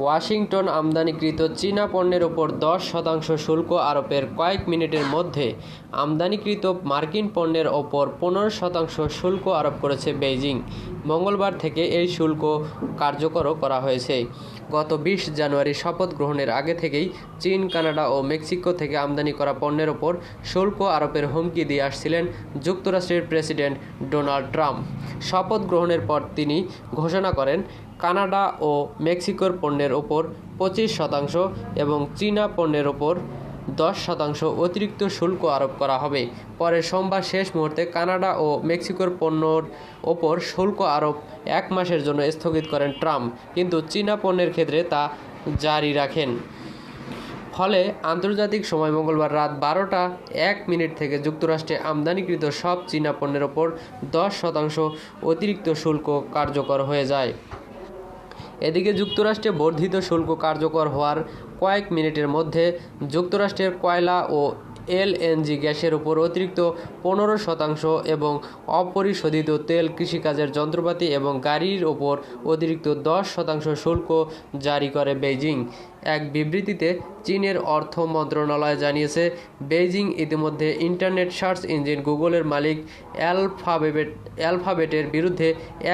Washington আমদানিকৃত চীনা পণ্যের ওপর দশ শতাংশ শুল্ক আরোপের কয়েক মিনিটের মধ্যে আমদানিকৃত মার্কিন পণ্যের ওপর পনেরো শতাংশ শুল্ক আরোপ করেছে বেইজিং। মঙ্গলবার থেকে এই শুল্ক কার্যকরও করা হয়েছে। গত বিশ জানুয়ারি শপথ গ্রহণের আগে থেকেই চীন, কানাডা ও মেক্সিকো থেকে আমদানি করা পণ্যের ওপর শুল্ক আরোপের হুমকি দিয়ে আসছিলেন যুক্তরাষ্ট্রের প্রেসিডেন্ট ডোনাল্ড ট্রাম্প। শপথ গ্রহণের পর তিনি ঘোষণা করেন, কানাডা ও মেক্সিকোর পণ্যের ওপর পঁচিশ শতাংশ এবং চীনা পণ্যের ওপর দশ শতাংশ অতিরিক্ত শুল্ক আরোপ করা হবে। পরে সোমবার শেষ মুহূর্তে কানাডা ও মেক্সিকোর পণ্যর ওপর শুল্ক আরোপ এক মাসের জন্য স্থগিত করেন ট্রাম্প, কিন্তু চীনা পণ্যের ক্ষেত্রে তা জারি রাখেন। ফলে আন্তর্জাতিক সময় মঙ্গলবার রাত বারোটা এক মিনিট থেকে যুক্তরাষ্ট্রে আমদানিকৃত সব চীনা পণ্যের ওপর দশ শতাংশ অতিরিক্ত শুল্ক কার্যকর হয়ে যায়। এদিকে যুক্তরাষ্ট্রে বর্ধিত শুল্ক কার্যকর হওয়ার কয়েক মিনিটের মধ্যে যুক্তরাষ্ট্রের কয়লা ও এলএনজি গ্যাসের উপর অতিরিক্ত পনেরো শতাংশ এবং অপরিশোধিত তেল কৃষিকাজের যন্ত্রপাতি এবং গাড়ির ওপর অতিরিক্ত দশ শতাংশ শুল্ক জারি করে বেইজিং। এক বিবৃতিতে চীনের অর্থ মন্ত্রণালয় জানিয়েছে, বেইজিং ইতিমধ্যে ইন্টারনেট সার্চ ইঞ্জিন গুগলের মালিক অ্যালফাবেট অ্যালফাবেটের বিরুদ্ধে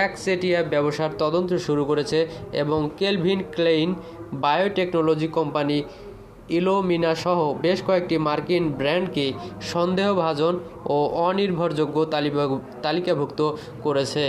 একচেটিয়া ব্যবসার তদন্ত শুরু করেছে এবং Calvin Klein biotechnology company Illumina সহ বেশ কয়েকটি মার্কিন ব্র্যান্ডকে সন্দেহভাজন ও অনির্ভরযোগ্য তালিকা তালিকাভুক্ত করেছে।